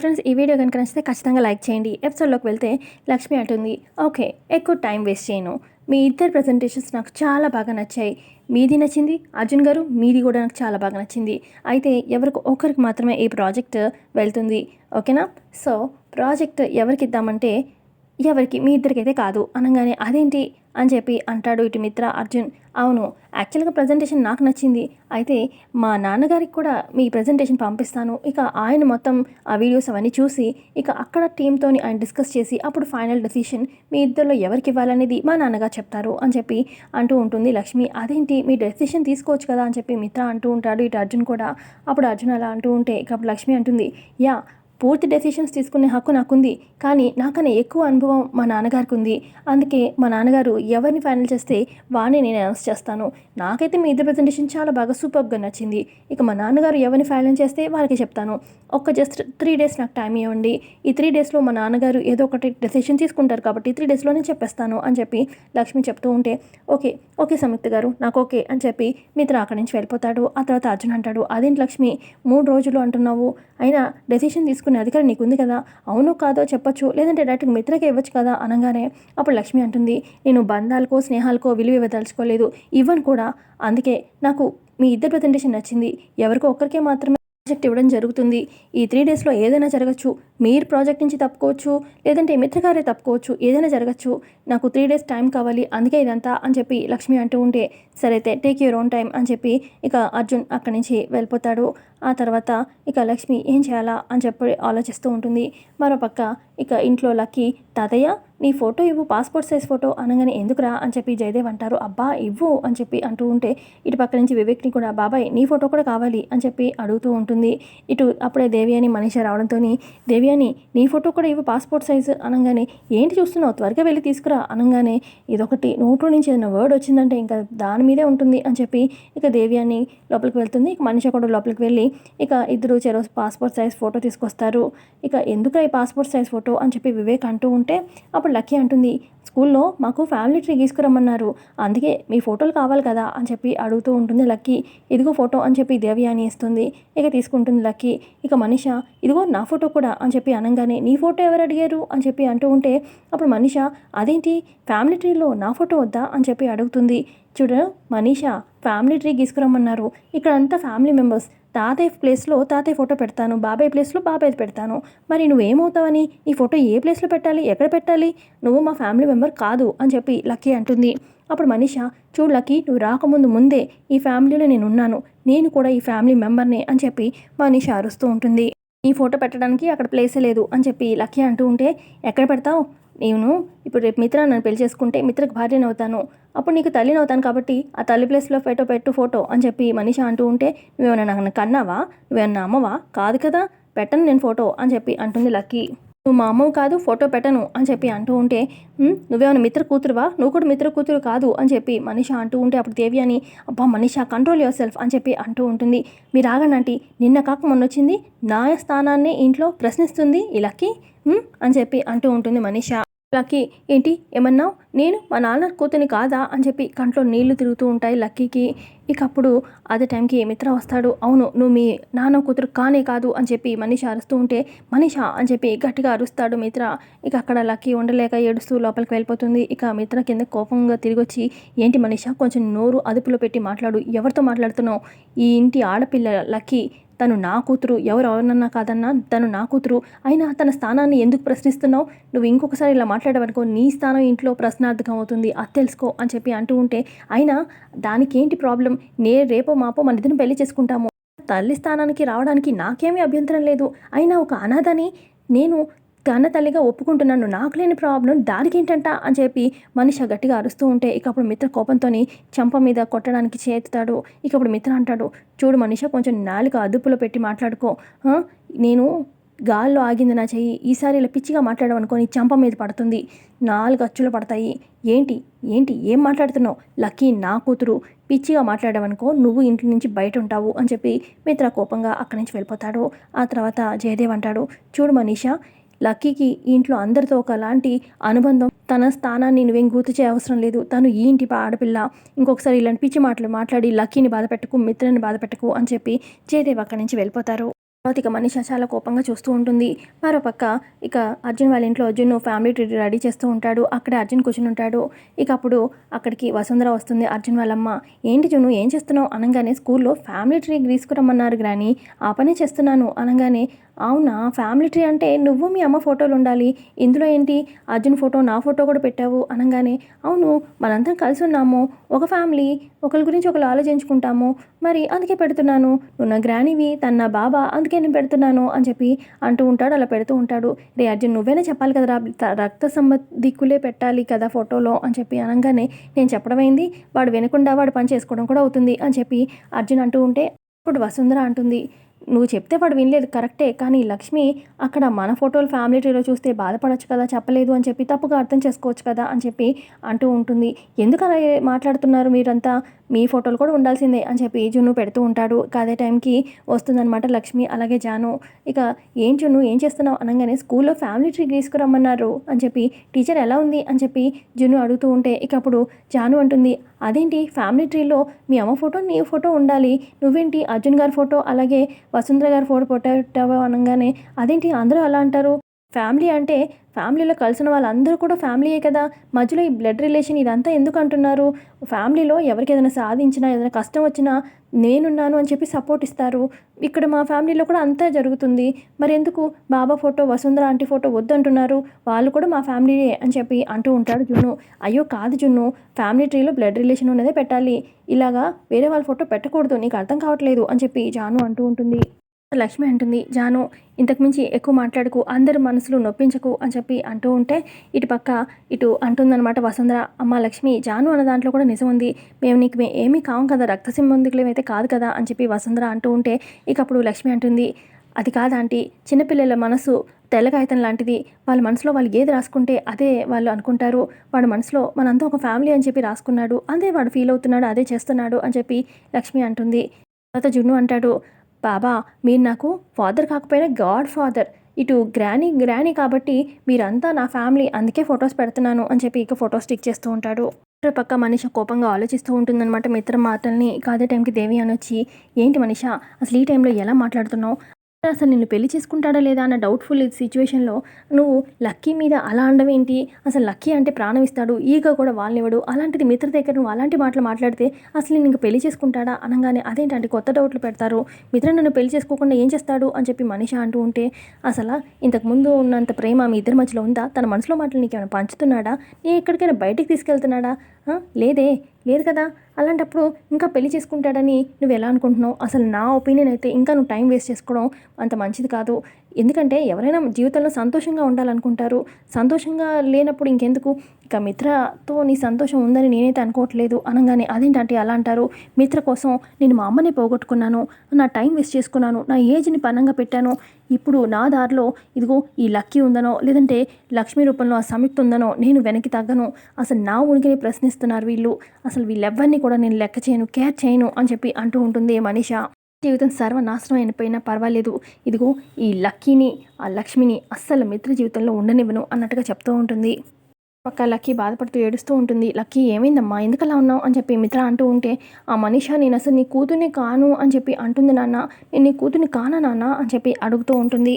Friends ఈ video కనుక నచ్చితే ఖచ్చితంగా లైక్ చేయండి. ఎపిసోడ్లోకి వెళ్తే లక్ష్మి అంటుంది ఓకే ఎక్కువ టైం వేస్ట్ చేయను. మీ ఇద్దరు ప్రజెంటేషన్స్ నాకు చాలా బాగా నచ్చాయి. మీది నచ్చింది అర్జున్ గారు మీది కూడా నాకు చాలా బాగా నచ్చింది. అయితే ఎవరికి ఒకరికి మాత్రమే ఈ ప్రాజెక్ట్ వెళ్తుంది. ఓకేనా? సో ప్రాజెక్ట్ ఎవరికి ఇద్దామంటే ఎవరికి? మీ ఇద్దరికైతే కాదు. అనగానే అదేంటి? అని చెప్పి అంటాడు ఇటు మిత్ర అర్జున్. అవును యాక్చువల్గా ప్రజెంటేషన్ నాకు నచ్చింది. అయితే మా నాన్నగారికి కూడా మీ ప్రజెంటేషన్ పంపిస్తాను. ఇక ఆయన మొత్తం ఆ వీడియోస్ అవన్నీ చూసి ఇక అక్కడ టీంతో ఆయన డిస్కస్ చేసి అప్పుడు ఫైనల్ డెసిషన్ మీ ఇద్దరిలో ఎవరికి ఇవ్వాలనేది మా నాన్నగారు చెప్తారు అని చెప్పి అంటూ ఉంటుంది లక్ష్మి. అదేంటి? మీ డెసిషన్ తీసుకోవచ్చు కదా అని చెప్పి మిత్ర అంటూ ఉంటాడు ఇటు అర్జున్ కూడా. అప్పుడు అర్జున్ అలా అంటూ ఉంటే ఇక అప్పుడు లక్ష్మి అంటుంది యా పూర్తి డెసిషన్స్ తీసుకునే హక్కు నాకుంది. కానీ నాకన్నా ఎక్కువ అనుభవం మా నాన్నగారికి ఉంది అందుకే మా నాన్నగారు ఎవరిని ఫైనల్ చేస్తే వాడిని నేను అనౌన్స్ చేస్తాను. నాకైతే మీ ఇద్దరు ప్రజెంటేషన్ చాలా బాగా సూపర్గా నచ్చింది. ఇక మా నాన్నగారు ఎవరిని ఫైనల్ చేస్తే వాళ్ళకి చెప్తాను. ఒక్క జస్ట్ త్రీ డేస్ నాకు టైం ఇవ్వండి. ఈ త్రీ డేస్లో మా నాన్నగారు ఏదో ఒకటి డెసిషన్ తీసుకుంటారు కాబట్టి త్రీ డేస్లో నేను చెప్పేస్తాను అని చెప్పి లక్ష్మి చెప్తూ ఉంటే ఓకే ఓకే సంయుక్త గారు నాకు ఓకే అని చెప్పి మిత్ర అక్కడి నుంచి వెళ్ళిపోతాడు. ఆ తర్వాత అర్జున్ అంటాడు అదేంటి లక్ష్మి మూడు రోజులు అంటున్నావు. అయినా డెసిషన్ తీసుకునే అధికారం నీకు ఉంది కదా? అవును కాదో చెప్పొచ్చు. లేదంటే డైరెక్ట్గా మిత్రకే ఇవ్వచ్చు కదా? అనగానే అప్పుడు లక్ష్మి అంటుంది నేను బంధాలకో స్నేహాలకో విలువ ఇవ్వదలుచుకోలేదు. ఇవ్వను కూడా. అందుకే నాకు మీ ఇద్దరు ప్రజెంటేషన్ నచ్చింది. ఎవరికో ఒక్కరికే మాత్రమే ప్రాజెక్ట్ ఇవ్వడం జరుగుతుంది. ఈ త్రీ డేస్లో ఏదైనా జరగచ్చు. మీరు ప్రాజెక్ట్ నుంచి తప్పుకోవచ్చు. లేదంటే మిత్రగారే తప్పుకోవచ్చు. ఏదైనా జరగచ్చు. నాకు త్రీ డేస్ టైం కావాలి. అందుకే ఇదంతా అని చెప్పి లక్ష్మి అంటూ ఉంటే సరే అయితే టేక్ యూర్ ఓన్ టైం అని చెప్పి ఇక అర్జున్ అక్కడి నుంచి వెళ్ళిపోతాడు. ఆ తర్వాత ఇక లక్ష్మి ఏం చేయాలా అని చెప్పి ఆలోచిస్తూ ఉంటుంది. మరోపక్క ఇక ఇంట్లో లక్కీ తాతయ్య నీ ఫోటో ఇవ్వు పాస్పోర్ట్ సైజ్ ఫోటో అనగానే ఎందుకురా అని చెప్పి జయదేవ్ అంటారు. అబ్బా ఇవ్వు అని చెప్పి అంటూ ఉంటే ఇటు పక్క నుంచి వివేక్ని కూడా బాబాయ్ నీ ఫోటో కూడా కావాలి అని చెప్పి అడుగుతూ ఉంటుంది. ఇటు అప్పుడే దేవి అని మనీష రావడంతో దేవి అని నీ ఫోటో కూడా ఇవ్వు పాస్పోర్ట్ సైజు అనగానే ఏంటి చూస్తున్నావు? త్వరగా వెళ్ళి తీసుకురా అనగానే ఇదొకటి నోట్లో నుంచి ఏదైనా వర్డ్ వచ్చిందంటే ఇంకా దాని మీదే ఉంటుంది అని చెప్పి ఇక దేవి అని లోపలికి వెళ్తుంది. ఇక మనిషి కూడా లోపలికి వెళ్ళి ఇక ఇద్దరు చెరో పాస్పోర్ట్ సైజ్ ఫోటో తీసుకొస్తారు. ఇక ఎందుకు ఈ పాస్పోర్ట్ సైజ్ ఫోటో అని చెప్పి వివేక్ అంటూ ఉంటే అప్పుడు లక్కీ అంటుంది స్కూల్లో మాకు ఫ్యామిలీ ట్రీ గీసుకురమ్మన్నారు అందుకే మీ ఫోటోలు కావాలి కదా అని చెప్పి అడుగుతూ ఉంటుంది లక్కీ. ఇదిగో ఫోటో అని చెప్పి దేవి అని ఇస్తుంది. ఇక తీసుకుంటుంది లక్కీ. ఇక మనిష ఇదిగో నా ఫోటో కూడా అని చెప్పి అనగానే నీ ఫోటో ఎవరు అడిగారు? అని చెప్పి అంటూ ఉంటే అప్పుడు మనిష అదేంటి? ఫ్యామిలీ ట్రీలో నా ఫోటో వద్దా? అని చెప్పి అడుగుతుంది. చూడ మనీషా ఫ్యామిలీ ట్రీ గీసుకురమ్మన్నారు ఇక్కడంతా ఫ్యామిలీ మెంబర్స్. తాతయ్య ప్లేస్లో తాతయ్య ఫోటో పెడతాను బాబాయ్ ప్లేస్లో బాబాయ్ పెడతాను. మరి నువ్వేమవుతావని? ఈ ఫోటో ఏ ప్లేస్లో పెట్టాలి? ఎక్కడ పెట్టాలి? నువ్వు మా ఫ్యామిలీ మెంబర్ కాదు అని చెప్పి లక్కీ అంటుంది. అప్పుడు మనీషా చూడు లక్కీ నువ్వు రాకముందు ముందే ఈ ఫ్యామిలీలో నేను ఉన్నాను నేను కూడా ఈ ఫ్యామిలీ మెంబర్నే అని చెప్పి మనీషా అరుస్తూ ఉంటుంది. ఈ ఫోటో పెట్టడానికి అక్కడ ప్లేసే లేదు అని చెప్పి లక్కీ అంటూ ఉంటే ఎక్కడ పెడతావు? నేను ఇప్పుడు రేపు మిత్ర నన్ను పెళ్ళి చేసుకుంటే మిత్రకు భార్యను అవుతాను. అప్పుడు నీకు తల్లిని అవుతాను కాబట్టి ఆ తల్లి ప్లేస్లో ఫోటో పెట్టు ఫోటో అని చెప్పి మనిషి అంటూ ఉంటే నువ్వేమైనా నాకు కన్నావా? నువ్వేమన్నా అమ్మవా? కాదు కదా పెట్టను నేను ఫోటో అని చెప్పి అంటుంది లక్కీ. నువ్వు మా అమ్మవు కాదు ఫోటో పెట్టను అని చెప్పి అంటూ ఉంటే నువ్వేమైనా మిత్ర కూతురువా? నువ్వు కూడా మిత్ర కూతురు కాదు అని చెప్పి మనిష అంటూ ఉంటే అప్పుడు దేవి అని అబ్బా మనిష కంట్రోల్ యువర్ సెల్ఫ్ అని చెప్పి అంటూ ఉంటుంది. మీరు ఆగండి నిన్న కాక మొన్న వచ్చింది న్యాయ స్థానాన్ని ఇంట్లో ప్రశ్నిస్తుంది ఈ లక్కీ అని చెప్పి అంటూ ఉంటుంది మనిష. లక్కీ ఏంటి ఏమన్నావు? నేను మా నాన్న కూతుని కాదా అని చెప్పి కంట్లో నీళ్ళు తిరుగుతూ ఉంటాయి లక్కీకి. ఇక అప్పుడు అదే టైంకి మిత్ర వస్తాడు. అవును నువ్వు మీ నాన్న కూతురు కానే కాదు అని చెప్పి మనీష అరుస్తూ ఉంటే మనీష అని చెప్పి గట్టిగా అరుస్తాడు మిత్ర. ఇక అక్కడ లక్కీ ఉండలేక ఏడుస్తూ లోపలికి వెళ్ళిపోతుంది. ఇక మిత్ర కింద కోపంగా తిరిగి వచ్చి ఏంటి మనీష కొంచెం నోరు అదుపులో పెట్టి మాట్లాడు. ఎవరితో మాట్లాడుతున్నావు? ఈ ఇంటి ఆడపిల్ల లక్కీ తను నా కూతురు ఎవరు ఎవరన్నా కాదన్నా తను నా కూతురు. అయినా తన స్థానాన్ని ఎందుకు ప్రశ్నిస్తున్నావు? నువ్వు ఇంకొకసారి ఇలా మాట్లాడవనుకో నీ స్థానం ఇంట్లో ప్రశ్నార్థకం అవుతుంది. అది తెలుసుకో అని చెప్పి అంటూ ఉంటే అయినా దానికి ఏంటి ప్రాబ్లం? నే రేపో మాపో మన ఇద్దరిని పెళ్ళి చేసుకుంటాము. తల్లి స్థానానికి రావడానికి నాకేమీ అభ్యంతరం లేదు. అయినా ఒక అనాథని నేను కన్న తల్లిగా ఒప్పుకుంటున్నాను నాకు లేని ప్రాబ్లం దానికి ఏంటంట అని చెప్పి మనిషి గట్టిగా అరుస్తూ ఉంటే ఇక అప్పుడు మిత్ర కోపంతో చంప మీద కొట్టడానికి చేస్తాడు. ఇక అప్పుడు మిత్ర అంటాడు చూడు మనిష కొంచెం నాలుక అదుపులో పెట్టి మాట్లాడుకో. నేను గాల్లో ఆగింది నా చెయ్యి. ఈసారి ఇలా పిచ్చిగా మాట్లాడమనుకో నీ చంప మీద పడుతుంది. నాలుగు అచ్చులు పడతాయి. ఏంటి? ఏంటి? ఏం మాట్లాడుతున్నావు? లక్కీ నా కూతురు. పిచ్చిగా మాట్లాడమనుకో నువ్వు ఇంటి నుంచి బయట ఉంటావు అని చెప్పి మిత్ర కోపంగా అక్కడి నుంచి వెళ్ళిపోతాడు. ఆ తర్వాత జయదేవ్ అంటాడు చూడు మనీషా లక్కీకి ఇంట్లో అందరితో ఒకలాంటి అనుబంధం తన స్థానాన్ని నువ్వేం గుర్తు చేయవసరం లేదు. తను ఈ ఇంటి ఆడపిల్ల. ఇంకొకసారి ఇలాంటి పిచ్చి మాటలు మాట్లాడి లక్కీని బాధపెట్టకు మిత్రుని బాధపెట్టకు అని చెప్పి జయదేవ్ అక్కడి నుంచి వెళ్ళిపోతారు. ఇక మనిష చాలా కోపంగా చూస్తూ ఉంటుంది. మరోపక్క ఇక అర్జున్ వాళ్ళ ఇంట్లో అర్జున్ ఫ్యామిలీ ట్రీ రెడీ చేస్తూ ఉంటాడు. అక్కడే అర్జున్ కూర్చుని ఉంటాడు. ఇక అప్పుడు అక్కడికి వసుంధర వస్తుంది. అర్జున్ వాళ్ళమ్మ ఏంటి జును ఏం చేస్తున్నావు? అనగానే స్కూల్లో ఫ్యామిలీ ట్రీ తీసుకురమ్మన్నారు గ్రాని. ఆ పని చేస్తున్నాను. అనగానే అవునా? ఫ్యామిలీ ట్రీ అంటే నువ్వు మీ అమ్మ ఫోటోలు ఉండాలి. ఇందులో ఏంటి? అర్జున్ ఫోటో నా ఫోటో కూడా పెట్టావు. అనగానే అవును మనందరం కలిసి ఉన్నాము. ఒక ఫ్యామిలీ ఒకరి గురించి ఒకరు ఆలోచించుకుంటాము. మరి అందుకే పెడుతున్నాను. నువ్వు నా గ్రానివి తన నా బాబా అందుకే నేను పెడుతున్నాను అని చెప్పి అంటూ ఉంటాడు అలా పెడుతూ ఉంటాడు. రే అర్జున్ నువ్వేనా చెప్పాలి కదా రా రక్త సంబంధికులే పెట్టాలి కదా ఫోటోలో అని చెప్పి అనగానే నేను చెప్పడం అయింది వాడు వినకుండా వాడు పని చేసుకోవడం కూడా అవుతుంది అని చెప్పి అర్జున్ అంటూ ఉంటే ఇప్పుడు వసుంధర అంటుంది నువ్వు చెప్తే వాడు వినలేదు కరెక్టే కానీ లక్ష్మి అక్కడ మన ఫోటోలు ఫ్యామిలీ ట్రీలో చూస్తే బాధపడచ్చు కదా చెప్పలేదు అని చెప్పి తప్పుగా అర్థం చేసుకోవచ్చు కదా అని చెప్పి అంటూ ఉంటుంది. ఎందుకు అలా మాట్లాడుతున్నారు మీరంతా? మీ ఫోటోలు కూడా ఉండాల్సిందే అని చెప్పి జున్ను పెడుతూ ఉంటాడు. అదే టైంకి వస్తుందన్నమాట లక్ష్మి అలాగే జాను. ఇక ఏం జున్ను ఏం చేస్తున్నావు అనగానే స్కూల్లో ఫ్యామిలీ ట్రీ తీసుకురమ్మన్నారు అని చెప్పి టీచర్ ఎలా ఉంది అని చెప్పి జున్ను అడుగుతూ ఉంటే ఇక అప్పుడు జాను అంటుంది అదేంటి ఫ్యామిలీ ట్రీలో మీ అమ్మ ఫోటో నీ ఫోటో ఉండాలి. నువ్వేంటి అర్జున్ గారి ఫోటో అలాగే వసుంధర గారి ఫోటో పెట్టావు అనగానే అదేంటి అందరూ అలా అంటారు? ఫ్యామిలీ అంటే ఫ్యామిలీలో కలిసిన వాళ్ళందరూ కూడా ఫ్యామిలీయే కదా. మధ్యలో ఈ బ్లడ్ రిలేషన్ ఇదంతా ఎందుకు అంటున్నారు? ఫ్యామిలీలో ఎవరికి ఏదైనా సాధించినా ఏదైనా కష్టం వచ్చినా నేనున్నాను అని చెప్పి సపోర్ట్ ఇస్తారు. ఇక్కడ మా ఫ్యామిలీలో కూడా అంతా జరుగుతుంది. మరి ఎందుకు Baba photo Vasundhara aunty photo వద్దంటున్నారు వాళ్ళు కూడా మా ఫ్యామిలీయే అని చెప్పి అంటూ ఉంటాడు జున్ను. అయ్యో కాదు జున్ను ఫ్యామిలీ ట్రీలో బ్లడ్ రిలేషన్ ఉన్నదే పెట్టాలి. ఇలాగా వేరే వాళ్ళ ఫోటో పెట్టకూడదు నీకు అర్థం కావట్లేదు అని చెప్పి జాను అంటూ ఉంటుంది. లక్ష్మి అంటుంది జాను ఇంతకుమించి ఎక్కువ మాట్లాడకు అందరి మనసులు నొప్పించకు అని చెప్పి అంటూ ఉంటే ఇటు పక్క ఇటు అంటుందన్నమాట వసుంధర. అమ్మ లక్ష్మి జాను అన్న దాంట్లో కూడా నిజం ఉంది. మేము నీకు మేము ఏమీ కావం కదా రక్త సంబంధికులం అయితే కాదు కదా అని చెప్పి వసుంధర అంటూ ఉంటే ఇక అప్పుడు లక్ష్మి అంటుంది అది కాదంటీ చిన్నపిల్లల మనసు తెల్లకాగితం లాంటిది. వాళ్ళ మనసులో వాళ్ళు ఏది రాసుకుంటే అదే వాళ్ళు అనుకుంటారు. వాడి మనసులో మనంతా ఒక ఫ్యామిలీ అని చెప్పి రాసుకున్నాడు. అదే వాడు ఫీల్ అవుతున్నాడు అదే చేస్తున్నాడు అని చెప్పి లక్ష్మి అంటుంది. తర్వాత జున్ను అంటాడు బాబా మీరు నాకు ఫాదర్ కాకపోయినా గాడ్ ఫాదర్ ఇటు గ్రానీ గ్రానీ కాబట్టి మీరంతా నా ఫ్యామిలీ అందుకే ఫొటోస్ పెడుతున్నాను అని చెప్పి ఇక ఫొటోస్ స్టిక్ చేస్తూ ఉంటాడు. ఇటు పక్క మనిష కోపంగా ఆలోచిస్తూ ఉంటుందన్నమాట మిత్ర మాటల్ని ఇక అదే టైంకి దేవి అని వచ్చి ఏంటి మనిష అసలు ఈ టైంలో ఎలా మాట్లాడుతున్నావు? అసలు నిన్ను పెళ్ళి చేసుకుంటాడా లేదా అన్న డౌట్ఫుల్ సిచ్యువేషన్లో నువ్వు లక్కీ మీద అలా అనడం ఏంటి? అసలు లక్కీ అంటే ప్రాణం ఇస్తాడు ఈగ కూడా వాళ్ళనివ్వడు అలాంటిది మిత్ర దగ్గర నువ్వు అలాంటి మాటలు మాట్లాడితే అసలు నేను ఇంకా పెళ్ళి చేసుకుంటాడా అనగానే అదేంటంటే కొత్త డౌట్లు పెడతారు. మిత్ర నన్ను పెళ్ళి చేసుకోకుండా ఏం చేస్తాడు అని చెప్పి మనిష అంటూ ఉంటే అసలు ఇంతకుముందు ఉన్నంత ప్రేమ మీ ఇద్దరి మధ్యలో ఉందా? తన మనసులో మాటలు నీకేమైనా పంచుతున్నాడా? నీ ఎక్కడికైనా బయటికి తీసుకెళ్తున్నాడా? లేదే లేదు కదా. అలాంటప్పుడు ఇంకా పెళ్ళి చేసుకుంటాడని నువ్వు ఎలా అనుకుంటున్నావు? అసలు నా ఒపీనియన్ అయితే ఇంకా నువ్వు టైం వేస్ట్ చేసుకోవడం అంత మంచిది కాదు. ఎందుకంటే ఎవరైనా జీవితంలో సంతోషంగా ఉండాలనుకుంటారు. సంతోషంగా లేనప్పుడు ఇంకెందుకు? ఇక మిత్రతో నీ సంతోషం ఉందని నేనైతే అనుకోవట్లేదు అనగానే అదేంటంటే అలా అంటారు? మిత్ర కోసం నేను మా అమ్మని పోగొట్టుకున్నాను. నా టైం వేస్ట్ చేసుకున్నాను. నా ఏజ్ని పనంగా పెట్టాను. ఇప్పుడు నా దారిలో ఇదిగో ఈ లక్కీ ఉందనో లేదంటే లక్ష్మీ రూపంలో ఆ సంయుక్త ఉందనో నేను వెనక్కి తగ్గను. అసలు నా ఉనికిని ప్రశ్నిస్తున్నారు వీళ్ళు. అసలు వీళ్ళెవ్వరిని కూడా నేను లెక్క చేయను కేర్ చేయను అని చెప్పి అంటూ ఉంటుంది మనిష. జీవితం సర్వనాశనం అయిపోయినా పర్వాలేదు. ఇదిగో ఈ లక్కీని ఆ లక్ష్మిని అస్సలు మిత్ర జీవితంలో ఉండనివ్వను అన్నట్టుగా చెప్తూ ఉంటుంది. పక్క లక్కీ బాధపడుతూ ఏడుస్తూ ఉంటుంది. లక్కీ ఏమైందమ్మా? ఎందుకలా ఉన్నావు? అని చెప్పి మిత్ర అంటూ ఉంటే ఆ మనిష నేను అసలు నీ కూతుర్ని కాను అని చెప్పి అంటుంది నాన్న. నేను నీ కూతుర్ని కానా నాన్న? అని చెప్పి అడుగుతూ ఉంటుంది.